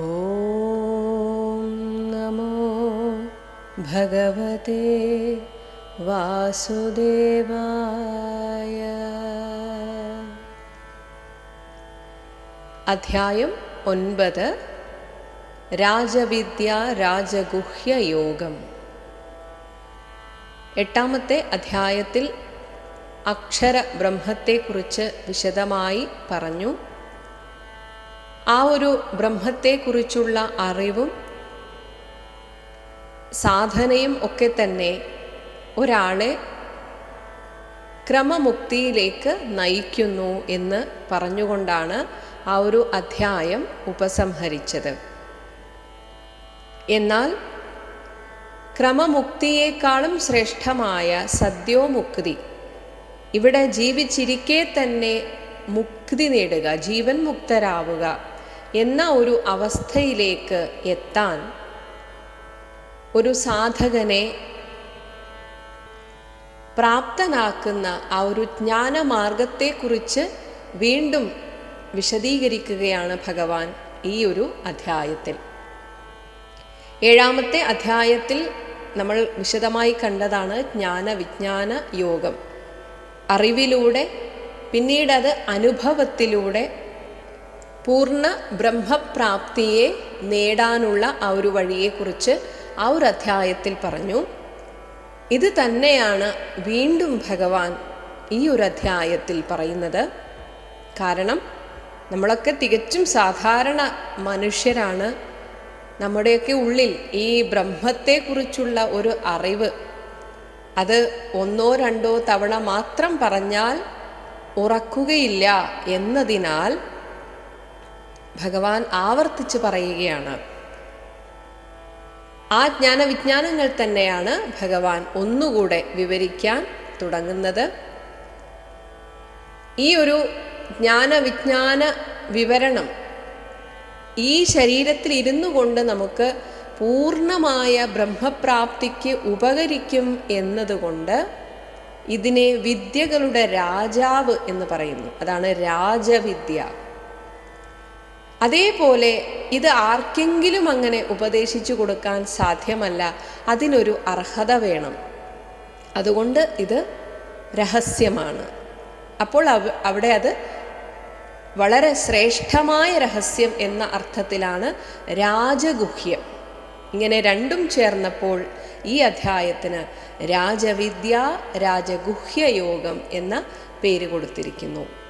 ॐ नमो भगवते വാസുദേവായ അധ്യായം ഒൻപത് രാജവിദ്യ രാജഗുഹ്യ യോഗം എട്ടാമത്തെ അധ്യായത്തിൽ അക്ഷര ബ്രഹ്മത്തെക്കുറിച്ച് വിശദമായി പറഞ്ഞു ആ ഒരു ബ്രഹ്മത്തെക്കുറിച്ചുള്ള അറിവും സാധനയും ഒക്കെ തന്നെ ഒരാളെ ക്രമമുക്തിയിലേക്ക് നയിക്കുന്നു എന്ന് പറഞ്ഞുകൊണ്ടാണ് ആ ഒരു അധ്യായം ഉപസംഹരിച്ചത്. എന്നാൽ ക്രമമുക്തിയേക്കാളും ശ്രേഷ്ഠമായ സദ്യോമുക്തി ഇവിടെ ജീവിച്ചിരിക്കെ തന്നെ മുക്തി നേടുക ജീവൻ മുക്തരാവുക എന്ന ഒരു അവസ്ഥയിലേക്ക് എത്താൻ ഒരു സാധകനെ പ്രാപ്തനാക്കുന്ന ആ ഒരു ജ്ഞാനമാർഗത്തെക്കുറിച്ച് വീണ്ടും വിശദീകരിക്കുകയാണ് ഭഗവാൻ ഈ ഒരു അധ്യായത്തിൽ. ഏഴാമത്തെ അധ്യായത്തിൽ നമ്മൾ വിശദമായി കണ്ടതാണ് ജ്ഞാന വിജ്ഞാന യോഗം. അറിവിലൂടെ പിന്നീടത് അനുഭവത്തിലൂടെ പൂർണ ബ്രഹ്മപ്രാപ്തിയെ നേടാനുള്ള ആ ഒരു വഴിയെക്കുറിച്ച് ആ ഒരു അധ്യായത്തിൽ പറഞ്ഞു. ഇത് തന്നെയാണ് വീണ്ടും ഭഗവാൻ ഈ ഒരു അധ്യായത്തിൽ പറയുന്നത്. കാരണം നമ്മളൊക്കെ തികച്ചും സാധാരണ മനുഷ്യരാണ്. നമ്മുടെയൊക്കെ ഉള്ളിൽ ഈ ബ്രഹ്മത്തെക്കുറിച്ചുള്ള ഒരു അറിവ് അത് ഒന്നോ രണ്ടോ തവണ മാത്രം പറഞ്ഞാൽ ഉറക്കുകയില്ല എന്നതിനാൽ ഭഗവാൻ ആവർത്തിച്ച് പറയുകയാണ്. ആ ജ്ഞാനവിജ്ഞാനങ്ങൾ തന്നെയാണ് ഭഗവാൻ ഒന്നുകൂടെ വിവരിക്കാൻ തുടങ്ങുന്നത്. ഈ ഒരു ജ്ഞാനവിജ്ഞാന വിവരണം ഈ ശരീരത്തിൽ ഇരുന്നു കൊണ്ട് നമുക്ക് പൂർണമായ ബ്രഹ്മപ്രാപ്തിക്ക് ഉപകരിക്കും എന്നതുകൊണ്ട് ഇതിനെ വിദ്യകളുടെ രാജാവ് എന്ന് പറയുന്നു. അതാണ് രാജവിദ്യ. അതേപോലെ ഇത് ആർക്കെങ്കിലും അങ്ങനെ ഉപദേശിച്ചു കൊടുക്കാൻ സാധ്യമല്ല. അതിനൊരു അർഹത വേണം. അതുകൊണ്ട് ഇത് രഹസ്യമാണ്. അപ്പോൾ അവിടെ അത് വളരെ ശ്രേഷ്ഠമായ രഹസ്യം എന്ന അർത്ഥത്തിലാണ് രാജഗുഹ്യം. ഇങ്ങനെ രണ്ടും ചേർന്നപ്പോൾ ഈ അധ്യായത്തിന് രാജവിദ്യ രാജഗുഹ്യയോഗം എന്ന പേര് കൊടുത്തിരിക്കുന്നു.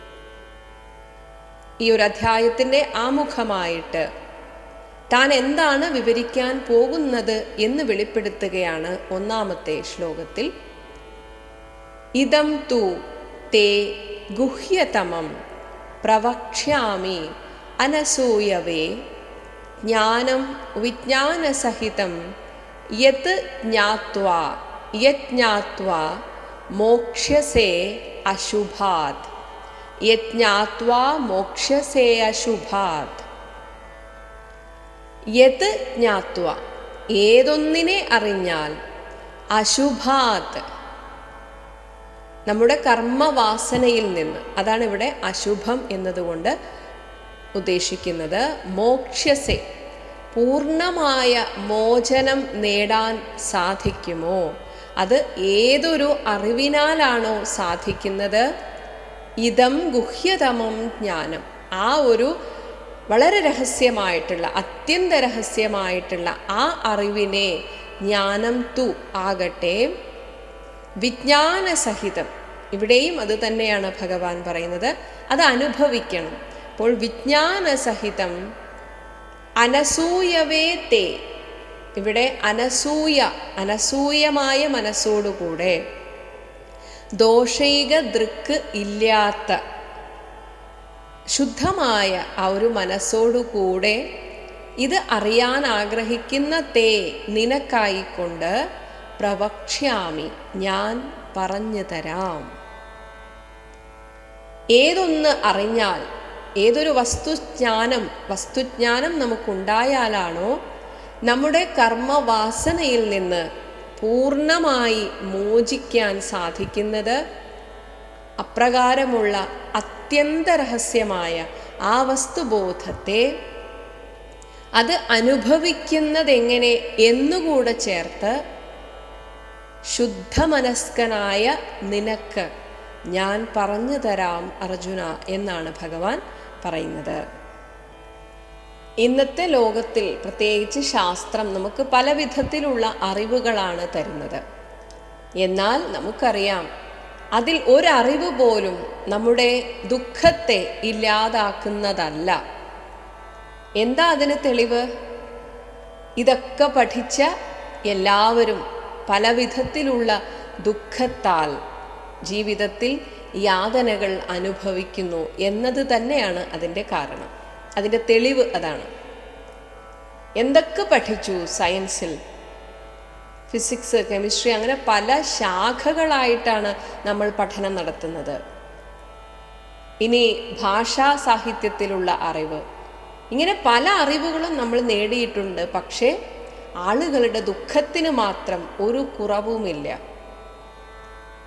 ഈ ഒരു അധ്യായത്തിന്റെ ആമുഖമായിട്ട് താൻ എന്താണ് വിവരിക്കാൻ പോകുന്നത് എന്ന് വെളിപ്പെടുത്തുകയാണ് ഒന്നാമത്തെ ശ്ലോകത്തിൽ. ഇതം തു തേ ഗുഹ്യതമം പ്രവക്ഷ്യാമി അനസൂയവേ ജ്ഞാനം വിജ്ഞാനസഹിതം യത് ജ്ഞാത്വാ യജ്ഞാത്വാ മോക്ഷ്യസേ അശുഭാത് യജ്ഞാത്വാ മോക്ഷസേ അശുഭാത് യത് ജ്ഞാത്വ ഏതൊന്നിനെ അറിഞ്ഞാൽ അശുഭാത്. നമ്മുടെ കർമ്മവാസനയിൽ നിന്ന് അതാണ് ഇവിടെ അശുഭം എന്നതുകൊണ്ട് ഉദ്ദേശിക്കുന്നത് മോക്ഷസെ പൂർണമായ മോചനം നേടാൻ സാധിക്കുമോ? അത് ഏതൊരു അറിവിനാലാണോ സാധിക്കുന്നത്? ഇതം ഗുഹ്യതമം ജ്ഞാനം. ആ ഒരു വളരെ രഹസ്യമായിട്ടുള്ള അത്യന്ത രഹസ്യമായിട്ടുള്ള ആ അറിവിനെ ജ്ഞാനം തു ആകട്ടെ വിജ്ഞാനസഹിതം. ഇവിടെയും അത് തന്നെയാണ് ഭഗവാൻ പറയുന്നത്. അത് അനുഭവിക്കണം. അപ്പോൾ വിജ്ഞാനസഹിതം അനസൂയവേ തേ. ഇവിടെ അനസൂയ അനസൂയമായ മനസ്സോടുകൂടെ ദോഷൈക ദൃക്ക് ഇല്ലാത്ത ശുദ്ധമായ ആ ഒരു മനസ്സോടുകൂടെ ഇത് അറിയാൻ ആഗ്രഹിക്കുന്ന തേ നിനക്കായിക്കൊണ്ട് പ്രവക്ഷ്യാമി ഞാൻ പറഞ്ഞു തരാം. ഏതൊന്ന് അറിഞ്ഞാൽ ഏതൊരു വസ്തുജ്ഞാനം വസ്തുജ്ഞാനം നമുക്കുണ്ടായാലാണോ നമ്മുടെ കർമ്മവാസനയിൽ നിന്ന് പൂർണമായി മോചിക്കാൻ സാധിക്കുന്നത് അപ്രകാരമുള്ള അത്യന്ത രഹസ്യമായ ആ വസ്തുബോധത്തെ അത് അനുഭവിക്കുന്നതെങ്ങനെ എന്നുകൂടെ ചേർത്ത് ശുദ്ധമനസ്കനായ നിനക്ക് ഞാൻ പറഞ്ഞു തരാം അർജുന എന്നാണ് ഭഗവാൻ പറയുന്നത്. ഇന്നത്തെ ലോകത്തിൽ പ്രത്യേകിച്ച് ശാസ്ത്രം നമുക്ക് പല വിധത്തിലുള്ള അറിവുകളാണ് തരുന്നത്. എന്നാൽ നമുക്കറിയാം അതിൽ ഒരറിവ് പോലും നമ്മുടെ ദുഃഖത്തെ ഇല്ലാതാക്കുന്നതല്ല. എന്താ അതിന് തെളിവ്? ഇതൊക്കെ പഠിച്ച എല്ലാവരും പല വിധത്തിലുള്ള ദുഃഖത്താൽ ജീവിതത്തിൽ യാതനകൾ അനുഭവിക്കുന്നു എന്നത് തന്നെയാണ് അതിന്റെ കാരണം. അതിന്റെ തെളിവ് അതാണ്. എന്തൊക്കെ പഠിച്ചു സയൻസിൽ? ഫിസിക്സ് കെമിസ്ട്രി അങ്ങനെ പല ശാഖകളായിട്ടാണ് നമ്മൾ പഠനം നടത്തുന്നത്. ഇനി ഭാഷാ സാഹിത്യത്തിലുള്ള അറിവ്. ഇങ്ങനെ പല അറിവുകളും നമ്മൾ നേടിയിട്ടുണ്ട്. പക്ഷേ ആളുകളുടെ ദുഃഖത്തിന് മാത്രം ഒരു കുറവുമില്ല.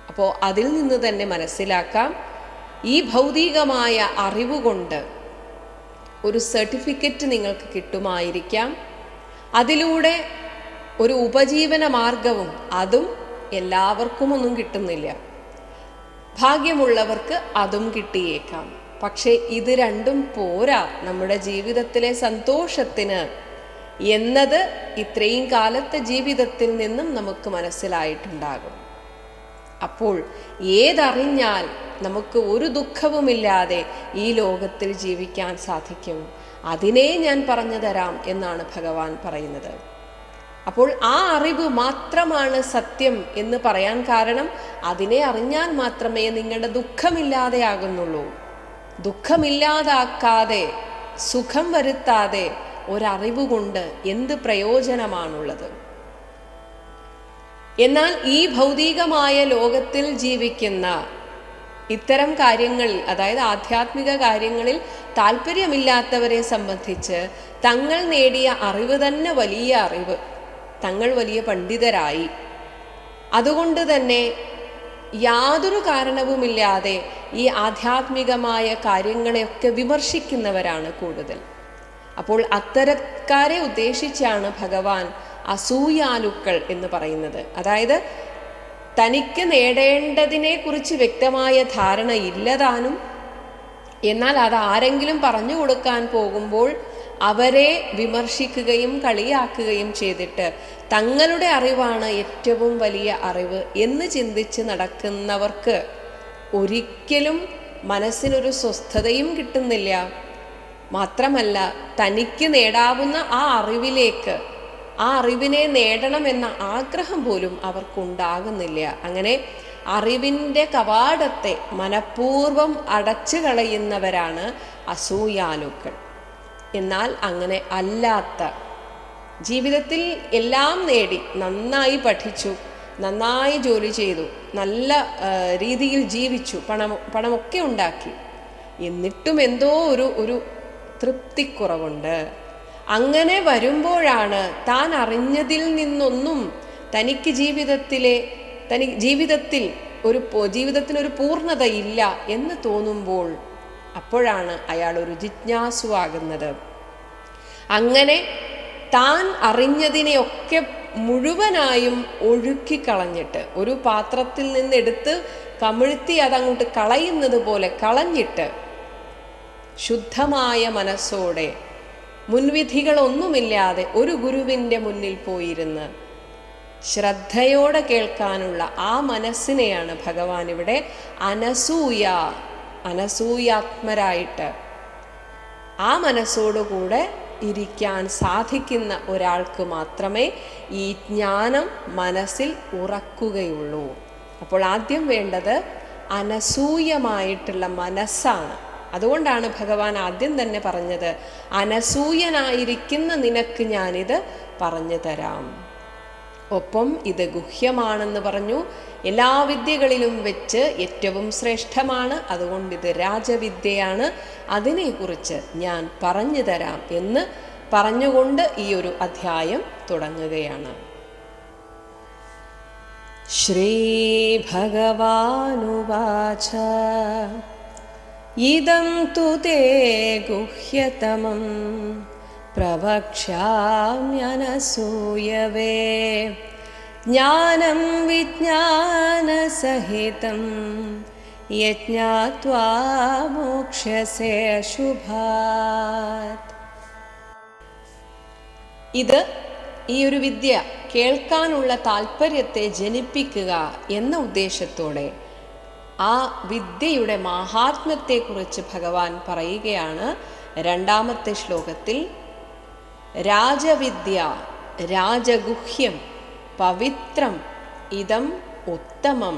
അപ്പോൾ അതിൽ നിന്ന് തന്നെ മനസ്സിലാക്കാം. ഈ ഭൗതികമായ അറിവ് കൊണ്ട് ഒരു സർട്ടിഫിക്കറ്റ് നിങ്ങൾക്ക് കിട്ടുമായിരിക്കാം. അതിലൂടെ ഒരു ഉപജീവന മാർഗവും അതും എല്ലാവർക്കും ഒന്നും കിട്ടുന്നില്ല. ഭാഗ്യമുള്ളവർക്ക് അതും കിട്ടിയേക്കാം. പക്ഷേ ഇത് രണ്ടും പോരാ നമ്മുടെ ജീവിതത്തിലെ സന്തോഷത്തിന് എന്നത് ഇത്രയും കാലത്തെ ജീവിതത്തിൽ നിന്നും നമുക്ക് മനസ്സിലായിട്ടുണ്ടാകും. അപ്പോൾ ഏതറിഞ്ഞാൽ നമുക്ക് ഒരു ദുഃഖവുമില്ലാതെ ഈ ലോകത്തിൽ ജീവിക്കാൻ സാധിക്കും. അതിനെ ഞാൻ പറഞ്ഞു തരാം എന്നാണ് ഭഗവാൻ പറയുന്നത്. അപ്പോൾ ആ അറിവ് മാത്രമാണ് സത്യം എന്ന് പറയാൻ കാരണം അതിനെ അറിഞ്ഞാൽ മാത്രമേ നിങ്ങളുടെ ദുഃഖമില്ലാതെയാകുന്നുള്ളൂ ദുഃഖമില്ലാതാക്കാതെ സുഖം വരുത്താതെ ഒരറിവ് കൊണ്ട് എന്ത് പ്രയോജനമാണുള്ളത്? എന്നാൽ ഈ ഭൗതികമായ ലോകത്തിൽ ജീവിക്കുന്ന ഇത്തരം കാര്യങ്ങളിൽ അതായത് ആധ്യാത്മിക കാര്യങ്ങളിൽ താല്പര്യമില്ലാത്തവരെ സംബന്ധിച്ച് തങ്ങൾ നേടിയ അറിവ് തന്നെ വലിയ അറിവ്. തങ്ങൾ വലിയ പണ്ഡിതരായി. അതുകൊണ്ട് തന്നെ യാതൊരു കാരണവുമില്ലാതെ ഈ ആധ്യാത്മികമായ കാര്യങ്ങളെയൊക്കെ വിമർശിക്കുന്നവരാണ് കൂടുതൽ. അപ്പോൾ അത്തരക്കാരെ ഉദ്ദേശിച്ചാണ് ഭഗവാൻ അസൂയാലുക്കൾ എന്ന് പറയുന്നത്. അതായത് തനിക്ക് നേടേണ്ടതിനെ കുറിച്ച് വ്യക്തമായ ധാരണ ഇല്ലതാനും എന്നാൽ അത് ആരെങ്കിലും പറഞ്ഞു കൊടുക്കാൻ പോകുമ്പോൾ അവരെ വിമർശിക്കുകയും കളിയാക്കുകയും ചെയ്തിട്ട് തങ്ങളുടെ അറിവാണ് ഏറ്റവും വലിയ അറിവ് എന്ന് ചിന്തിച്ച് നടക്കുന്നവർക്ക് ഒരിക്കലും മനസ്സിനൊരു സ്വസ്ഥതയും കിട്ടുന്നില്ല. മാത്രമല്ല തനിക്ക് നേടാവുന്ന ആ അറിവിലേക്ക് ആ അറിവിനെ നേടണമെന്ന ആഗ്രഹം പോലും അവർക്കുണ്ടാകുന്നില്ല. അങ്ങനെ അറിവിന്റെ കവാടത്തെ മനഃപൂർവം അടച്ചു കളയുന്നവരാണ് അസൂയാലുക്കൾ. എന്നാൽ അങ്ങനെ അല്ലാത്ത ജീവിതത്തിൽ എല്ലാം നേടി നന്നായി പഠിച്ചു നന്നായി ജോലി ചെയ്തു നല്ല രീതിയിൽ ജീവിച്ചു പണം പണമൊക്കെ ഉണ്ടാക്കി. എന്നിട്ടും എന്തോ ഒരു ഒരു തൃപ്തിക്കുറവുണ്ട്. അങ്ങനെ വരുമ്പോഴാണ് താൻ അറിഞ്ഞതിൽ നിന്നൊന്നും തനിക്ക് ജീവിതത്തിലെ തനി ജീവിതത്തിൽ ഒരു ജീവിതത്തിനൊരു പൂർണതയില്ല എന്ന് തോന്നുമ്പോൾ അപ്പോഴാണ് അയാൾ ഒരു ജിജ്ഞാസുവാകുന്നത്. അങ്ങനെ താൻ അറിഞ്ഞതിനെയൊക്കെ മുഴുവനായും ഒഴുക്കിക്കളഞ്ഞിട്ട് ഒരു പാത്രത്തിൽ നിന്നെടുത്ത് കമിഴ്ത്തി അതങ്ങോട്ട് കളയുന്നത് പോലെ കളഞ്ഞിട്ട് ശുദ്ധമായ മനസ്സോടെ മുൻവിധികളൊന്നുമില്ലാതെ ഒരു ഗുരുവിന്റെ മുന്നിൽ പോയിരുന്ന് ശ്രദ്ധയോടെ കേൾക്കാനുള്ള ആ മനസ്സിനെയാണ് ഭഗവാൻ ഇവിടെ അനസൂയ അനസൂയാത്മരായിട്ട് ആ മനസ്സോടുകൂടെ ഇരിക്കാൻ സാധിക്കുന്ന ഒരാൾക്ക് മാത്രമേ ഈ ജ്ഞാനം മനസ്സിൽ ഉറക്കുകയുള്ളൂ. അപ്പോൾ ആദ്യം വേണ്ടത് അനസൂയമായിട്ടുള്ള മനസ്സാണ്. അതുകൊണ്ടാണ് ഭഗവാൻ ആദ്യം തന്നെ പറഞ്ഞത് അനസൂയനായിരിക്കുന്ന നിനക്ക് ഞാനിത് പറഞ്ഞു തരാം. ഒപ്പം ഇത് ഗുഹ്യമാണെന്ന് പറഞ്ഞു. എല്ലാ വിദ്യകളിലും വെച്ച് ഏറ്റവും ശ്രേഷ്ഠമാണ്. അതുകൊണ്ട് ഇത് രാജവിദ്യയാണ്. അതിനെക്കുറിച്ച് ഞാൻ പറഞ്ഞു തരാം എന്ന് പറഞ്ഞുകൊണ്ട് ഈ ഒരു അധ്യായം തുടങ്ങുകയാണ്. ശ്രീഭഗവാനുവാച ഇതം തു ते ഗുഹ്യതമം പ്രവക്ഷ്യാമ്യനസൂയവേ. ജ്ഞാനം വിജ്ഞാനസഹിതം यज्ञात्वा मोक्षसे शुभात् ഇത് ഈ ഒരു വിദ്യ കേൾക്കാനുള്ള താല്പര്യത്തെ ജനിപ്പിക്കുക എന്ന ഉദ്ദേശത്തോടെ ആ വിദ്യയുടെ മാഹാത്മ്യത്തെക്കുറിച്ച് ഭഗവാൻ പറയുകയാണ് രണ്ടാമത്തെ ശ്ലോകത്തിൽ രാജവിദ്യ രാജഗുഹ്യം പവിത്രം ഇതം ഉത്തമം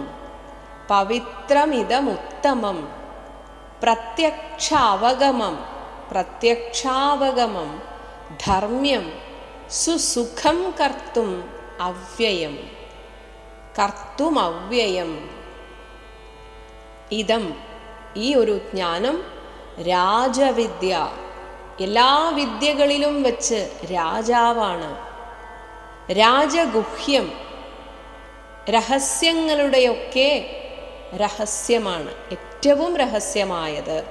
പവിത്രമിതമുത്തമം പ്രത്യക്ഷാവഗമം പ്രത്യക്ഷാവഗമം ധർമ്മ്യം സുസുഖം കർത്തും അവ്യയം കർത്തും അവ്യയം. ഇതം. ഈ ഒരു ജ്ഞാനം രാജവിദ്യ. എല്ലാ വിദ്യകളിലും വച്ച് രാജാവാണ്. രാജഗുഹ്യം രഹസ്യങ്ങളുടെയൊക്കെ രഹസ്യമാണ്. ഏറ്റവും രഹസ്യമായത്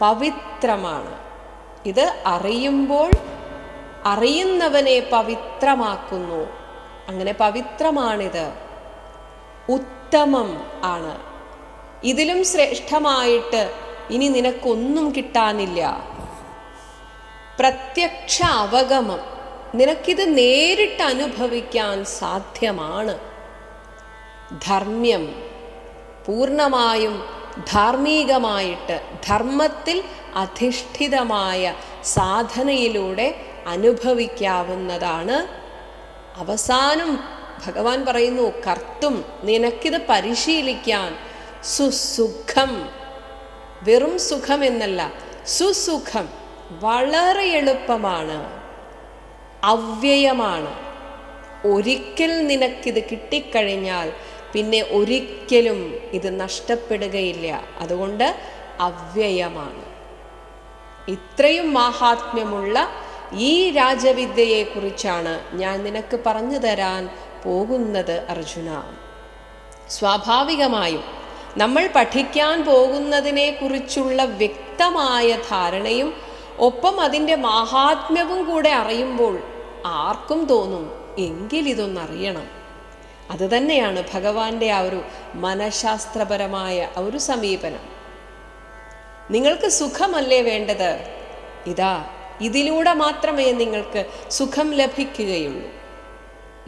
പവിത്രമാണ്. ഇത് അറിയുമ്പോൾ അറിയുന്നവനെ പവിത്രമാക്കുന്നു. അങ്ങനെ പവിത്രമാണിത്. ഉത്തമം ആണ്. ഇതിലും ശ്രേഷ്ഠമായിട്ട് ഇനി നിനക്കൊന്നും കിട്ടാനില്ല. പ്രത്യക്ഷ അവഗമം. നിനക്കിത് നേരിട്ട് അനുഭവിക്കാൻ സാധ്യമാണ്. ധർമ്മ്യം. പൂർണമായും ധാർമ്മികമായിട്ട് ധർമ്മത്തിൽ അധിഷ്ഠിതമായ സാധനയിലൂടെ അനുഭവിക്കാവുന്നതാണ്. അവസാനം ഭഗവാൻ പറയുന്നു കർത്തും നിനക്കിത് പരിശീലിക്കാൻ സുസുഖം. വെറും സുഖം എന്നല്ല സുസുഖം വളരെ എളുപ്പമാണ് അവ്യയമാണ്. ഒരിക്കൽ നിനക്കിത് കിട്ടിക്കഴിഞ്ഞാൽ പിന്നെ ഒരിക്കലും ഇത് നഷ്ടപ്പെടുകയില്ല. അതുകൊണ്ട് അവ്യയമാണ്. ഇത്രയും മാഹാത്മ്യമുള്ള ഈ രാജവിദ്യയെക്കുറിച്ചാണ് ഞാൻ നിനക്ക് പറഞ്ഞു തരാൻ പോകുന്നത് അർജുന. സ്വാഭാവികമായും നമ്മൾ പഠിക്കാൻ പോകുന്നതിനെ കുറിച്ചുള്ള വ്യക്തമായ ധാരണയും ഒപ്പം അതിന്റെ മാഹാത്മ്യവും കൂടെ അറിയുമ്പോൾ ആർക്കും തോന്നും എങ്കിൽ ഇതൊന്നറിയണം. അതുതന്നെയാണ് ഭഗവാന്റെ ആ ഒരു മനഃശാസ്ത്രപരമായ ഒരു സമീപനം. നിങ്ങൾക്ക് സുഖമല്ലേ വേണ്ടത്? ഇതാ ഇതിലൂടെ മാത്രമേ നിങ്ങൾക്ക് സുഖം ലഭിക്കുകയുള്ളൂ.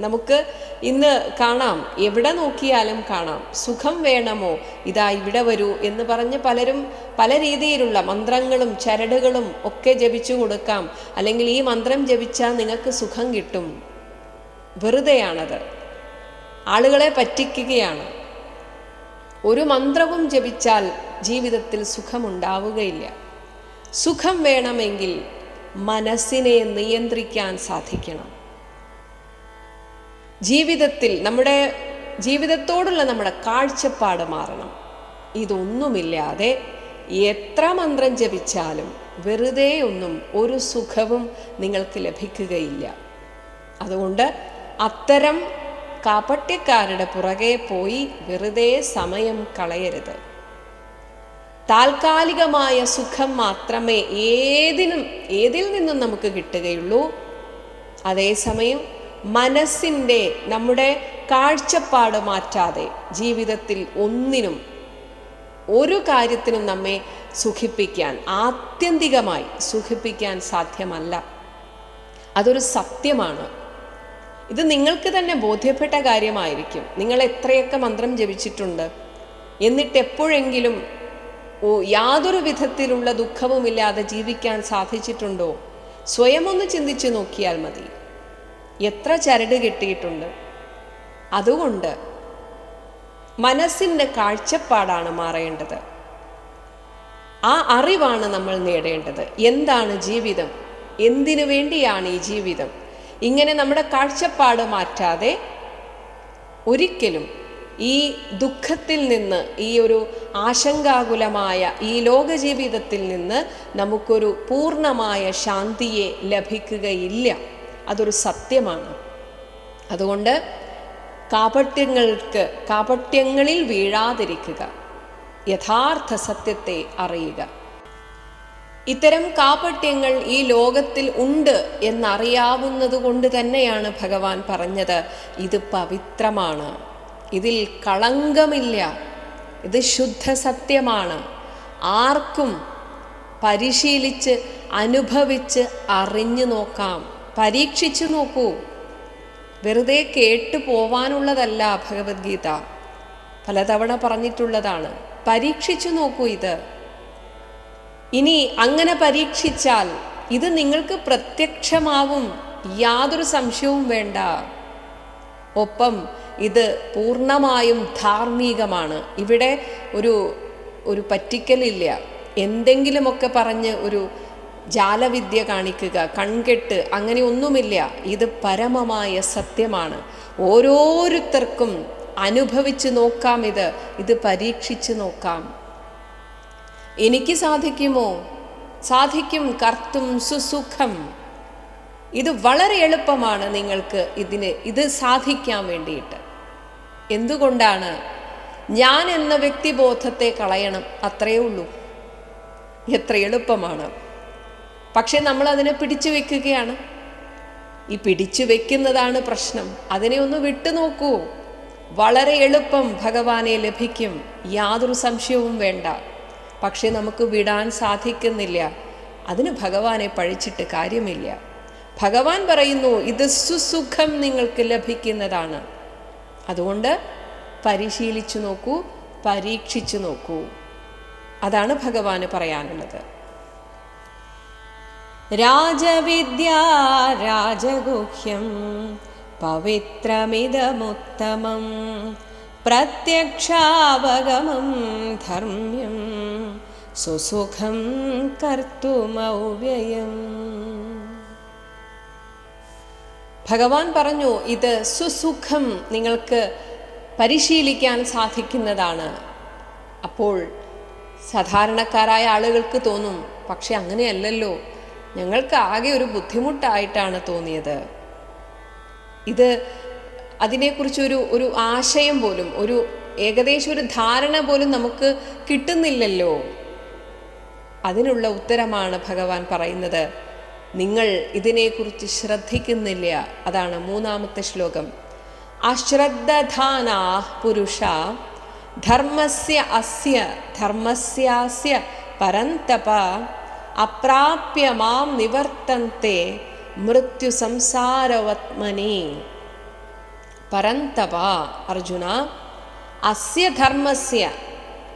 നമുക്ക് ഇന്ന് കാണാം. എവിടെ നോക്കിയാലും കാണാം. സുഖം വേണമോ? ഇതാ ഇവിടെ വരൂ എന്ന് പറഞ്ഞ് പലരും പല രീതിയിലുള്ള മന്ത്രങ്ങളും ചരടുകളും ഒക്കെ ജപിച്ചു കൊടുക്കാം. അല്ലെങ്കിൽ ഈ മന്ത്രം ജപിച്ചാൽ നിങ്ങൾക്ക് സുഖം കിട്ടും. വെറുതെയാണത്. ആളുകളെ പറ്റിക്കുകയാണ്. ഒരു മന്ത്രവും ജപിച്ചാൽ ജീവിതത്തിൽ സുഖമുണ്ടാവുകയില്ല. സുഖം വേണമെങ്കിൽ മനസ്സിനെ നിയന്ത്രിക്കാൻ സാധിക്കണം. ജീവിതത്തിൽ നമ്മുടെ ജീവിതത്തോടുള്ള നമ്മുടെ കാഴ്ചപ്പാട് മാറണം. ഇതൊന്നുമില്ലാതെ എത്ര മന്ത്രം ജപിച്ചാലും വെറുതെ ഒന്നും ഒരു സുഖവും നിങ്ങൾക്ക് ലഭിക്കുകയില്ല. അതുകൊണ്ട് അത്തരം കാപട്യക്കാരുടെ പുറകെ പോയി വെറുതെ സമയം കളയരുത്. താൽക്കാലികമായ സുഖം മാത്രമേ ഏതിനും ഏതിൽ നിന്നും നമുക്ക് കിട്ടുകയുള്ളൂ. അതേസമയം മനസ്സിന്റെ നമ്മുടെ കാഴ്ചപ്പാട് മാറ്റാതെ ജീവിതത്തിൽ ഒന്നിനും ഒരു കാര്യത്തിനും നമ്മെ സുഖിപ്പിക്കാൻ ആത്യന്തികമായി സുഖിപ്പിക്കാൻ സാധ്യമല്ല. അതൊരു സത്യമാണ്. ഇത് നിങ്ങൾക്ക് തന്നെ ബോധ്യപ്പെട്ട കാര്യമായിരിക്കും. നിങ്ങൾ എത്രയൊക്കെ മന്ത്രം ജപിച്ചിട്ടുണ്ട്. എന്നിട്ട് എപ്പോഴെങ്കിലും യാതൊരു വിധത്തിലുള്ള ദുഃഖവുമില്ലാതെ ജീവിക്കാൻ സാധിച്ചിട്ടുണ്ടോ? സ്വയം ഒന്ന് ചിന്തിച്ചു നോക്കിയാൽ മതി. എത്ര ചരട് കെട്ടിയിട്ടുണ്ട്. അതുകൊണ്ട് മനസ്സിന്റെ കാഴ്ചപ്പാടാണ് മാറേണ്ടത്. ആ അറിവാണ് നമ്മൾ നേടേണ്ടത്. എന്താണ് ജീവിതം? എന്തിനു വേണ്ടിയാണ് ഈ ജീവിതം? ഇങ്ങനെ നമ്മുടെ കാഴ്ചപ്പാട് മാറ്റാതെ ഒരിക്കലും ഈ ദുഃഖത്തിൽ നിന്ന് ഈ ഒരു ആശങ്കാകുലമായ ഈ ലോക ജീവിതത്തിൽ നിന്ന് നമുക്കൊരു പൂർണമായ ശാന്തിയെ ലഭിക്കുകയില്ല. അതൊരു സത്യമാണ്. അതുകൊണ്ട് കാപട്യങ്ങൾക്ക് കാപട്യങ്ങളിൽ വീഴാതിരിക്കുക. യഥാർത്ഥ സത്യത്തെ അറിയുക. ഇത്തരം കാപട്യങ്ങൾ ഈ ലോകത്തിൽ ഉണ്ട് എന്നറിയാവുന്നത് കൊണ്ട് തന്നെയാണ് ഭഗവാൻ പറഞ്ഞത് ഇത് പവിത്രമാണ്. ഇതിൽ കളങ്കമില്ല. ഇത് ശുദ്ധ സത്യമാണ്. ആർക്കും പരിശീലിച്ച് അനുഭവിച്ച് അറിഞ്ഞു നോക്കാം. പരീക്ഷിച്ചു നോക്കൂ. വെറുതെ കേട്ടു പോവാനുള്ളതല്ല ഭഗവത്ഗീത. പലതവണ പറഞ്ഞിട്ടുള്ളതാണ്. പരീക്ഷിച്ചു നോക്കൂ ഇത്. ഇനി അങ്ങനെ പരീക്ഷിച്ചാൽ ഇത് നിങ്ങൾക്ക് പ്രത്യക്ഷമാവും. യാതൊരു സംശയവും വേണ്ട. ഒപ്പം ഇത് പൂർണമായും ധാർമ്മികമാണ്. ഇവിടെ ഒരു ഒരു പറ്റിക്കലില്ല. എന്തെങ്കിലുമൊക്കെ പറഞ്ഞ് ഒരു ജാലവിദ്യ കാണിക്കുക കൺകെട്ട് അങ്ങനെ ഒന്നുമില്ല. ഇത് പരമമായ സത്യമാണ്. ഓരോരുത്തർക്കും അനുഭവിച്ച് നോക്കാം ഇത്. ഇത് പരീക്ഷിച്ച് നോക്കാം. എനിക്ക് സാധിക്കുമോ? സാധിക്കും കർത്തും സുസുഖം. ഇത് വളരെ എളുപ്പമാണ് നിങ്ങൾക്ക് ഇതിന് ഇത് സാധിക്കാൻ വേണ്ടിയിട്ട്. എന്തുകൊണ്ടാണ്? ഞാൻ എന്ന വ്യക്തിബോധത്തെ കളയണം. അത്രയേ ഉള്ളൂ. എത്ര എളുപ്പമാണ്. പക്ഷെ നമ്മൾ അതിനെ പിടിച്ചു വെക്കുകയാണ്. ഈ പിടിച്ചു വെക്കുന്നതാണ് പ്രശ്നം. അതിനെ ഒന്ന് വിട്ടു നോക്കൂ. വളരെ എളുപ്പം ഭഗവാനെ ലഭിക്കും. യാതൊരു സംശയവും വേണ്ട. പക്ഷെ നമുക്ക് വിടാൻ സാധിക്കുന്നില്ല. അതിന് ഭഗവാനെ പഴിച്ചിട്ട് കാര്യമില്ല. ഭഗവാൻ പറയുന്നു ഇത് സുസുഖം നിങ്ങൾക്ക് ലഭിക്കുന്നതാണ്. അതുകൊണ്ട് പരിശീലിച്ചു നോക്കൂ പരീക്ഷിച്ചു നോക്കൂ. അതാണ് ഭഗവാന് പറയാനുള്ളത്. രാജവിദ്യാ രാജഗുഹ്യം പവിത്രമിതമുത്തമം പ്രത്യക്ഷാവഗമം ധർമ്മ്യം സുസുഖം കർത്തുമൗവ്യയം. ഭഗവാൻ പറഞ്ഞു ഇത് സുസുഖം നിങ്ങൾക്ക് പരിശീലിക്കാൻ സാധിക്കുന്നതാണ്. അപ്പോൾ സാധാരണക്കാരായ ആളുകൾക്ക് തോന്നും പക്ഷെ അങ്ങനെയല്ലല്ലോ. ഞങ്ങൾക്ക് ആകെ ഒരു ബുദ്ധിമുട്ടായിട്ടാണ് തോന്നിയത്. ഇത് അതിനെക്കുറിച്ചൊരു ഒരു ആശയം പോലും ഒരു ഏകദേശം ഒരു ധാരണ പോലും നമുക്ക് കിട്ടുന്നില്ലല്ലോ. അതിനുള്ള ഉത്തരമാണ് ഭഗവാൻ പറയുന്നത്. നിങ്ങൾ ഇതിനെക്കുറിച്ച് ശ്രദ്ധിക്കുന്നില്ല. അതാണ് മൂന്നാമത്തെ ശ്ലോകം. അശ്രദ്ധാനാ പുരുഷ ധർമ്മസ്യ അസ്യ ധർമ്മസ്യാസ്യ പരന്തപ. അപ്രാപ്യ മാം നിവർത്തന്തെ മൃത്യു സംസാരവത്മനി. പരന്തപ അർജുന അസ്യ ധർമ്മസ്യ.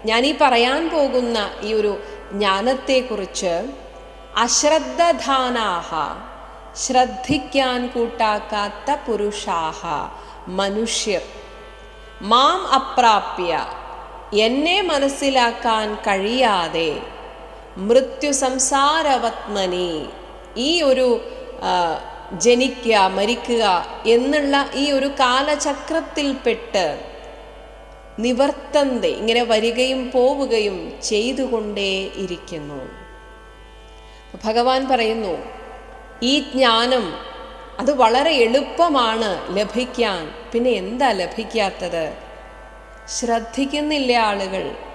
ഞാനീ പറയാൻ പോകുന്ന ഈ ഒരു ജ്ഞാനത്തെക്കുറിച്ച് അശ്രദ്ധാനാഹ ശ്രദ്ധിക്കാൻ കൂട്ടാക്കാത്ത പുരുഷാഹ മനുഷ്യർ. മാം അപ്രാപ്യ എന്നെ മനസ്സിലാക്കാൻ കഴിയാതെ മൃത്യു സംസാരവത്മനി ഈ ഒരു ജനിക്കുക മരിക്കുക എന്നുള്ള ഈ ഒരു കാലചക്രത്തിൽപ്പെട്ട് നിവർത്തന്ത ഇങ്ങനെ വരികയും പോവുകയും ചെയ്തുകൊണ്ടേ ഇരിക്കുന്നു. ഭഗവാൻ പറയുന്നു ഈ ജ്ഞാനം അത് വളരെ എളുപ്പമാണ് ലഭിക്കാൻ. പിന്നെ എന്താ ലഭിക്കാത്തത്? ശ്രദ്ധിക്കുന്നില്ല ആളുകൾ?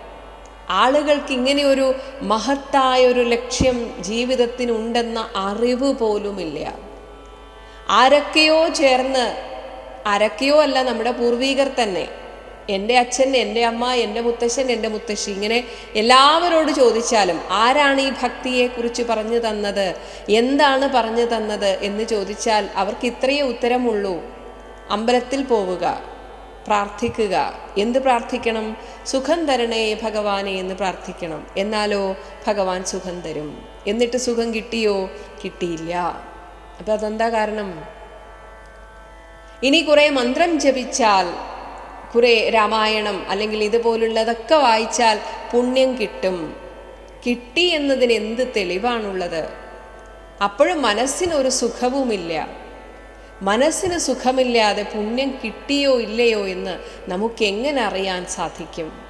ആളുകൾക്ക് ഇങ്ങനെ ഒരു മഹത്തായ ഒരു ലക്ഷ്യം ജീവിതത്തിനുണ്ടെന്ന അറിവ് പോലുമില്ല. ആരൊക്കെയോ ചേർന്ന് ആരൊക്കെയോ അല്ല നമ്മുടെ പൂർവീകർ തന്നെ. എന്റെ അച്ഛൻ എന്റെ അമ്മ എന്റെ മുത്തശ്ശൻ എന്റെ മുത്തശ്ശി ഇങ്ങനെ എല്ലാവരോട് ചോദിച്ചാലും ആരാണ് ഈ ഭക്തിയെക്കുറിച്ച് പറഞ്ഞു തന്നത് എന്താണ് പറഞ്ഞു തന്നത് എന്ന് ചോദിച്ചാൽ അവർക്ക് ഇത്രയേ ഉത്തരമുള്ളൂ. അമ്പലത്തിൽ പോവുക. പ്രാർത്ഥിക്കുക. എന്ത് പ്രാർത്ഥിക്കണം? സുഖം തരണേ ഭഗവാനെ എന്ന് പ്രാർത്ഥിക്കണം. എന്നാലോ ഭഗവാൻ സുഖം തരും. എന്നിട്ട് സുഖം കിട്ടിയോ? കിട്ടിയില്ല. അപ്പം അതെന്താ കാരണം? ഇനി കുറേ മന്ത്രം ജപിച്ചാൽ കുറേ രാമായണം അല്ലെങ്കിൽ ഇതുപോലുള്ളതൊക്കെ വായിച്ചാൽ പുണ്യം കിട്ടും. കിട്ടി എന്നതിന് എന്ത് തെളിവാണുള്ളത്? അപ്പോഴും മനസ്സിനൊരു സുഖവുമില്ല. മനസ്സിന് സുഖമില്ലാതെ പുണ്യം കിട്ടിയോ ഇല്ലയോ എന്ന് നമുക്ക് എങ്ങനെ അറിയാൻ സാധിക്കും?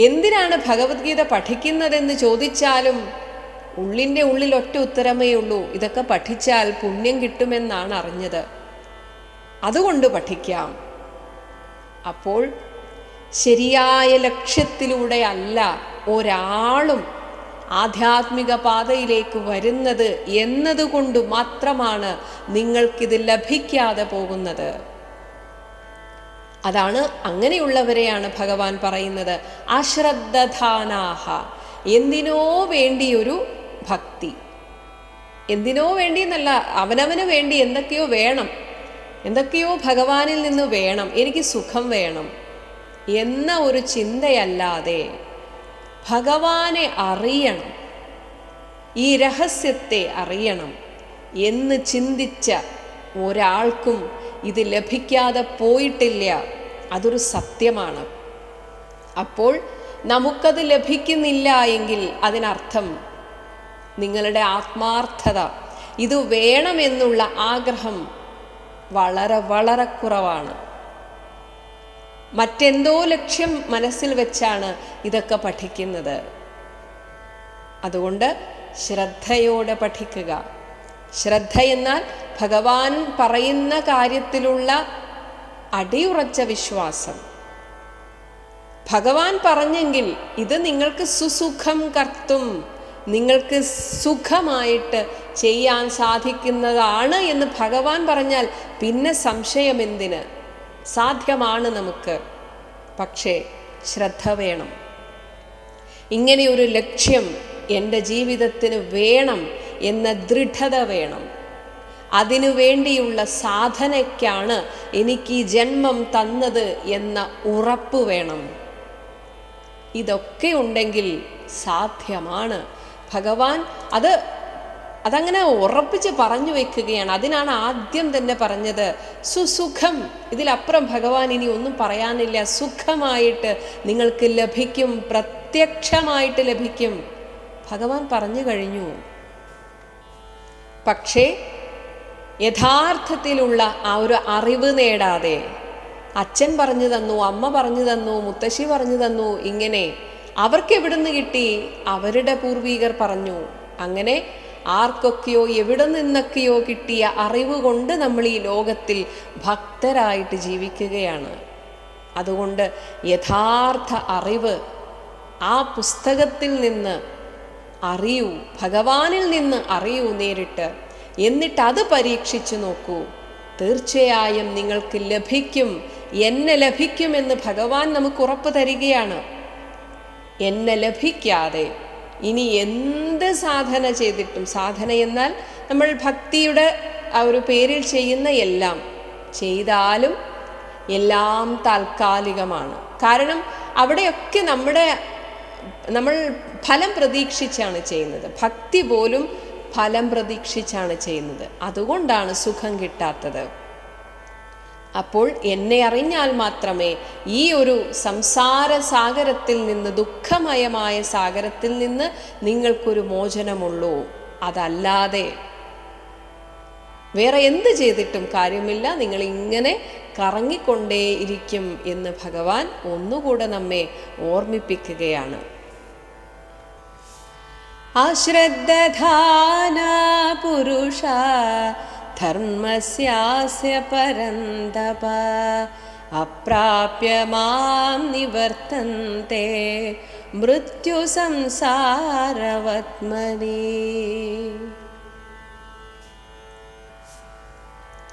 എന്തിനാണ് ഭഗവത്ഗീത പഠിക്കുന്നതെന്ന് ചോദിച്ചാലും ഉള്ളിന്റെ ഉള്ളിൽ ഒറ്റ ഉത്തരമേ ഉള്ളൂ. ഇതൊക്കെ പഠിച്ചാൽ പുണ്യം കിട്ടുമെന്നാണ് അറിഞ്ഞത്. അതുകൊണ്ട് പഠിക്കാം. അപ്പോൾ ശരിയായ ലക്ഷ്യത്തിലൂടെ അല്ല ഒരാളും ആധ്യാത്മിക പാതയിലേക്ക് വരുന്നത് എന്നതുകൊണ്ട് മാത്രമാണ് നിങ്ങൾക്കിത് ലഭിക്കാതെ പോകുന്നത്. അതാണ് അങ്ങനെയുള്ളവരെയാണ് ഭഗവാൻ പറയുന്നത് അശ്രദ്ധാനാഹ എന്തിനോ വേണ്ടിയൊരു ഭക്തി. എന്തിനോ വേണ്ടി എന്നല്ല അവനവന് വേണ്ടി എന്തൊക്കെയോ വേണം. എന്തൊക്കെയോ ഭഗവാനിൽ നിന്ന് വേണം. എനിക്ക് സുഖം വേണം. എന്ന ഒരു ചിന്തയല്ലാതെ ഭഗവാനെ അറിയണം. ഈ രഹസ്യത്തെ അറിയണം എന്ന് ചിന്തിച്ച ഒരാൾക്കും ഇത് ലഭിക്കാതെ പോയിട്ടില്ല. അതൊരു സത്യമാണ്. അപ്പോൾ നമുക്കത് ലഭിക്കുന്നില്ല എങ്കിൽ അതിനർത്ഥം നിങ്ങളുടെ ആത്മാർത്ഥത ഇത് വേണമെന്നുള്ള ആഗ്രഹം വളരെ വളരെ കുറവാണ്. മറ്റെന്തോ ലക്ഷ്യം മനസ്സിൽ വെച്ചാണ് ഇതൊക്കെ പഠിക്കുന്നത്. അതുകൊണ്ട് ശ്രദ്ധയോടെ പഠിക്കുക. ശ്രദ്ധ എന്നാൽ ഭഗവാൻ പറയുന്ന കാര്യത്തിലുള്ള അടിയുറച്ച വിശ്വാസം. ഭഗവാൻ പറഞ്ഞെങ്കിൽ ഇത് നിങ്ങൾക്ക് സുസുഖം കർത്തും. നിങ്ങൾക്ക് സുഖമായിട്ട് ചെയ്യാൻ സാധിക്കുന്നതാണ് എന്ന് ഭഗവാൻ പറഞ്ഞാൽ പിന്നെ സംശയം എന്തിന് സാധ്യമാണ് നമുക്ക്. പക്ഷേ ശ്രദ്ധ വേണം. ഇങ്ങനെ ഒരു ലക്ഷ്യം എന്റെ ജീവിതത്തിന് വേണം എന്ന ദൃഢത വേണം. അതിനു വേണ്ടിയുള്ള സാധനയ്ക്കാണ് എനിക്ക് ഈ ജന്മം തന്നത് എന്ന ഉറപ്പ് വേണം. ഇതൊക്കെ ഉണ്ടെങ്കിൽ സാധ്യമാണ്. ഭഗവാൻ അത് അതങ്ങനെ ഉറപ്പിച്ച് പറഞ്ഞു വെക്കുകയാണ്. അതിനാണ് ആദ്യം തന്നെ പറഞ്ഞത് സുസുഖം. ഇതിലപ്പുറം ഭഗവാൻ ഇനി ഒന്നും പറയാനില്ല. സുഖമായിട്ട് നിങ്ങൾക്ക് ലഭിക്കും പ്രത്യക്ഷമായിട്ട് ലഭിക്കും. ഭഗവാൻ പറഞ്ഞു കഴിഞ്ഞു. പക്ഷേ യഥാർത്ഥത്തിലുള്ള ആ ഒരു അറിവ് നേടാതെ അച്ഛൻ പറഞ്ഞു തന്നു അമ്മ പറഞ്ഞു തന്നു മുത്തശ്ശി പറഞ്ഞു തന്നു ഇങ്ങനെ അവർക്ക് എവിടുന്ന് കിട്ടി? അവരുടെ പൂർവീകർ പറഞ്ഞു. അങ്ങനെ ആർക്കൊക്കെയോ എവിടെ നിന്നൊക്കെയോ കിട്ടിയ അറിവ് കൊണ്ട് നമ്മൾ ഈ ലോകത്തിൽ ഭക്തരായിട്ട് ജീവിക്കുകയാണ്. അതുകൊണ്ട് യഥാർത്ഥ അറിവ് ആ പുസ്തകത്തിൽ നിന്ന് അറിയൂ ഭഗവാനിൽ നിന്ന് അറിയൂ നേരിട്ട്. എന്നിട്ട് അത് പരീക്ഷിച്ചു നോക്കൂ. തീർച്ചയായും നിങ്ങൾക്ക് ലഭിക്കും എന്നെ ലഭിക്കുമെന്ന് ഭഗവാൻ നമുക്ക് ഉറപ്പ് തരികയാണ്. എന്നെ ലഭിക്കാതെ ഇനി എന്ത് സാധന ചെയ്തിട്ടും സാധന എന്നാൽ നമ്മൾ ഭക്തിയുടെ ആ ഒരു പേരിൽ ചെയ്യുന്ന എല്ലാം ചെയ്താലും എല്ലാം താൽക്കാലികമാണ്. കാരണം അവിടെയൊക്കെ നമ്മുടെ നമ്മൾ ഫലം പ്രതീക്ഷിച്ചാണ് ചെയ്യുന്നത്. ഭക്തി പോലും ഫലം പ്രതീക്ഷിച്ചാണ് ചെയ്യുന്നത്. അതുകൊണ്ടാണ് സുഖം കിട്ടാത്തത്. അപ്പോൾ എന്നെ അറിഞ്ഞാൽ മാത്രമേ ഈ ഒരു സംസാര സാഗരത്തിൽ നിന്ന് ദുഃഖമയമായ സാഗരത്തിൽ നിന്ന് നിങ്ങൾക്കൊരു മോചനമുള്ളൂ. അതല്ലാതെ വേറെ എന്ത് ചെയ്തിട്ടും കാര്യമില്ല. നിങ്ങൾ ഇങ്ങനെ കറങ്ങിക്കൊണ്ടേയിരിക്കും എന്ന് ഭഗവാൻ ഒന്നുകൂടെ നമ്മെ ഓർമ്മിപ്പിക്കുകയാണ്. അശ്രദ്ധാന പുരുഷ ധർമ്മസ്യാസ്യ പരന്തപ. അപ്രാപ്യ മാം നിവർത്തന്തെ. മൃത്യു സംസാരവത്മനി.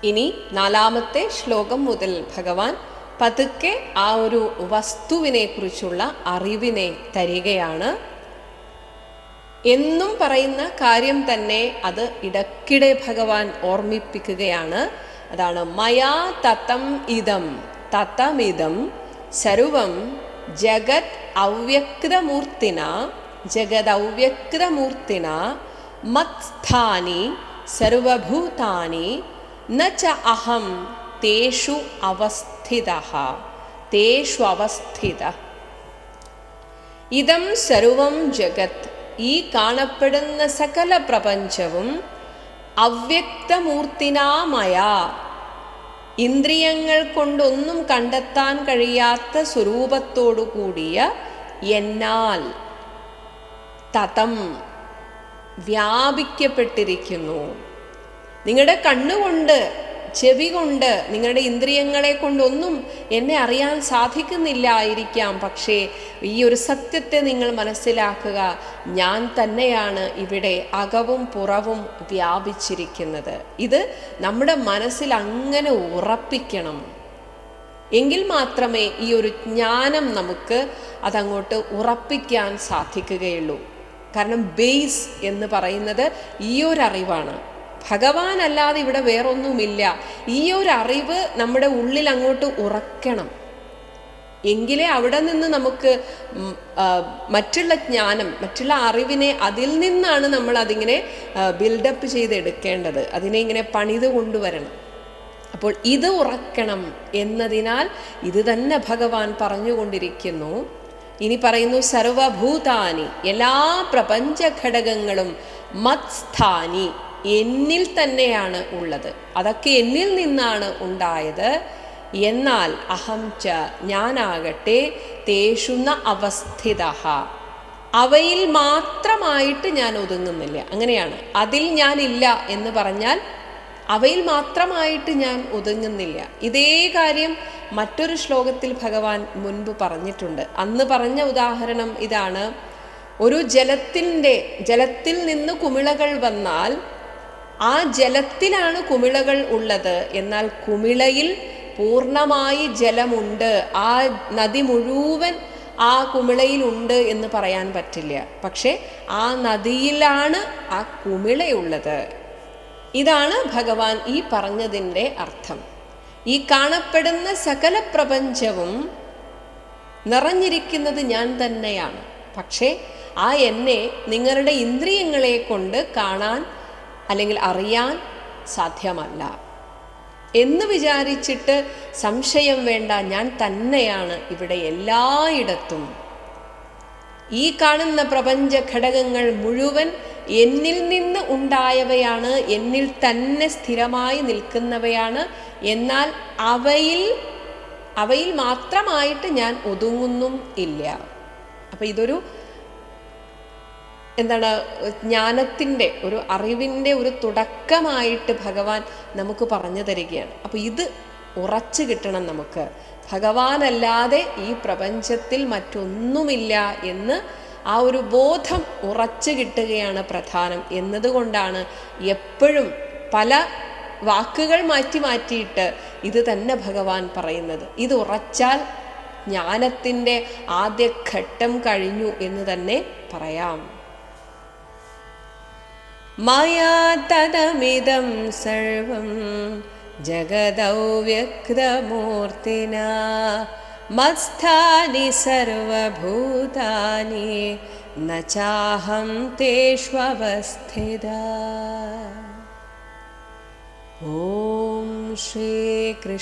ഇനി നാലാമത്തെ ശ്ലോകം മുതൽ ഭഗവാൻ പതുക്കെ ആ ഒരു വസ്തുവിനെ കുറിച്ചുള്ള അറിവിനെ തരികയാണ്. എന്നും പറയുന്ന കാര്യം തന്നെ അത് ഇടക്കിടെ ഭഗവാൻ ഓർമ്മിപ്പിക്കുകയാണ്. അതാണ് മയാ തത്തം ഇതം തത്തമിതം സർവം ജഗത് അവ്യക്തമൂർത്തിന ജഗത് അവ്യക്തമൂർത്തിന മത്സ്ഥാനി സർവഭൂതാനി ന അഹം തേഷു അവസ്ഥിത. തേഷു അവസ്ഥിത. ഇതം സർവം ജഗത് ഈ കാണപ്പെടുന്ന സകല പ്രപഞ്ചവും അവ്യക്തമൂർത്തിനാമയ. ഇന്ദ്രിയങ്ങൾ കൊണ്ടൊന്നും കണ്ടെത്താൻ കഴിയാത്ത സ്വരൂപത്തോടു കൂടിയ എന്നാൽ തതം വ്യാപിക്കപ്പെട്ടിരിക്കുന്നു. നിങ്ങളുടെ കണ്ണുകൊണ്ട് ചെവി കൊണ്ട് നിങ്ങളുടെ ഇന്ദ്രിയങ്ങളെ കൊണ്ടൊന്നും എന്നെ അറിയാൻ സാധിക്കുന്നില്ലായിരിക്കാം. പക്ഷേ ഈ ഒരു സത്യത്തെ നിങ്ങൾ മനസ്സിലാക്കുക. ഞാൻ തന്നെയാണ് ഇവിടെ അകവും പുറവും വ്യാപിച്ചിരിക്കുന്നത്. ഇത് നമ്മുടെ മനസ്സിൽ അങ്ങനെ ഉറപ്പിക്കണം. എങ്കിൽ മാത്രമേ ഈ ഒരു ജ്ഞാനം നമുക്ക് അതങ്ങോട്ട് ഉറപ്പിക്കാൻ സാധിക്കുകയുള്ളൂ. കാരണം ബേസ് എന്ന് പറയുന്നത് ഈ ഒരു അറിവാണ്. ഭഗവാൻ അല്ലാതെ ഇവിടെ വേറൊന്നുമില്ല. ഈ ഒരു അറിവ് നമ്മുടെ ഉള്ളിൽ അങ്ങോട്ട് ഉറക്കണം. എങ്കിലേ അവിടെ നിന്ന് നമുക്ക് മറ്റുള്ള ജ്ഞാനം മറ്റുള്ള അറിവിനെ അതിൽ നിന്നാണ് നമ്മൾ അതിങ്ങനെ ബിൽഡപ്പ് ചെയ്തെടുക്കേണ്ടത്. അതിനെ ഇങ്ങനെ പണിത് കൊണ്ടുവരണം. അപ്പോൾ ഇത് ഉറക്കണം എന്നതിനാൽ ഇത് തന്നെ ഭഗവാൻ പറഞ്ഞുകൊണ്ടിരിക്കുന്നു. ഇനി പറയുന്നു സർവഭൂതാനി എല്ലാ പ്രപഞ്ച ഘടകങ്ങളും മത്സ്ഥാനി. എന്നിൽ തന്നെയാണ് ഉള്ളത്. അതൊക്കെ എന്നിൽ നിന്നാണ് ഉണ്ടായത്. എന്നാൽ അഹം ച ഞാനാകട്ടെ തേഷുന്ന അവസ്ഥിത. അവയിൽ മാത്രമായിട്ട് ഞാൻ ഒതുങ്ങുന്നില്ല. അങ്ങനെയാണ്. അതിൽ ഞാനില്ല എന്ന് പറഞ്ഞാൽ അവയിൽ മാത്രമായിട്ട് ഞാൻ ഒതുങ്ങുന്നില്ല. ഇതേ കാര്യം മറ്റൊരു ശ്ലോകത്തിൽ ഭഗവാൻ മുൻപ് പറഞ്ഞിട്ടുണ്ട്. അന്ന് പറഞ്ഞ ഉദാഹരണം ഇതാണ്. ഒരു ജലത്തിന്റെ ജലത്തിൽ നിന്ന് കുമിളകൾ വന്നാൽ ആ ജലത്തിലാണ് കുമിളകൾ ഉള്ളത്. എന്നാൽ കുമിളയിൽ പൂർണമായി ജലമുണ്ട്. ആ നദി മുഴുവൻ ആ കുമിളയിലുണ്ട് എന്ന് പറയാൻ പറ്റില്ല. പക്ഷേ ആ നദിയിലാണ് ആ കുമിളയുള്ളത്. ഇതാണ് ഭഗവാൻ ഈ പറഞ്ഞതിന്റെ അർത്ഥം. ഈ കാണപ്പെടുന്ന സകല പ്രപഞ്ചവും നിറഞ്ഞിരിക്കുന്നത് ഞാൻ തന്നെയാണ്. പക്ഷേ ആ എന്നെ നിങ്ങളുടെ ഇന്ദ്രിയങ്ങളെ കൊണ്ട് കാണാൻ അല്ലെങ്കിൽ അറിയാൻ സാധ്യമല്ല. എന്ന് വിചാരിച്ചിട്ട് സംശയം വേണ്ട ഞാൻ തന്നെയാണ് ഇവിടെ എല്ലായിടത്തും. ഈ കാണുന്ന പ്രപഞ്ച ഘടകങ്ങൾ മുഴുവൻ എന്നിൽ നിന്ന് ഉണ്ടായവയാണ് എന്നിൽ തന്നെ സ്ഥിരമായി നിൽക്കുന്നവയാണ്. എന്നാൽ അവയിൽ അവയിൽ മാത്രമായിട്ട് ഞാൻ ഒതുങ്ങുന്നും ഇല്ല. അപ്പം ഇതൊരു എന്താണ് ജ്ഞാനത്തിന്റെ ഒരു അറിവിന്റെ ഒരു തുടക്കമായിട്ട് ഭഗവാൻ നമുക്ക് പറഞ്ഞു തരികയാണ്. അപ്പോൾ ഇത് ഉറച്ചു കിട്ടണം നമുക്ക്. ഭഗവാനല്ലാതെ ഈ പ്രപഞ്ചത്തിൽ മറ്റൊന്നുമില്ല എന്ന് ആ ഒരു ബോധം ഉറച്ചു കിട്ടുകയാണ് പ്രധാനം. എന്നതുകൊണ്ടാണ് എപ്പോഴും പല വാക്കുകൾ മാറ്റി മാറ്റിയിട്ട് ഇത് തന്നെ ഭഗവാൻ പറയുന്നത്. ഇത് ഉറച്ചാൽ ജ്ഞാനത്തിന്റെ ആദ്യഘട്ടം കഴിഞ്ഞു എന്ന് തന്നെ പറയാം. माया तदमिदं सर्वं जगदव्यमूर्तिना मत्स्थानि सर्वभूतानि न चाहं तेष्वस्थिदा ॐ श्रीकृष्णार्पणमस्तु।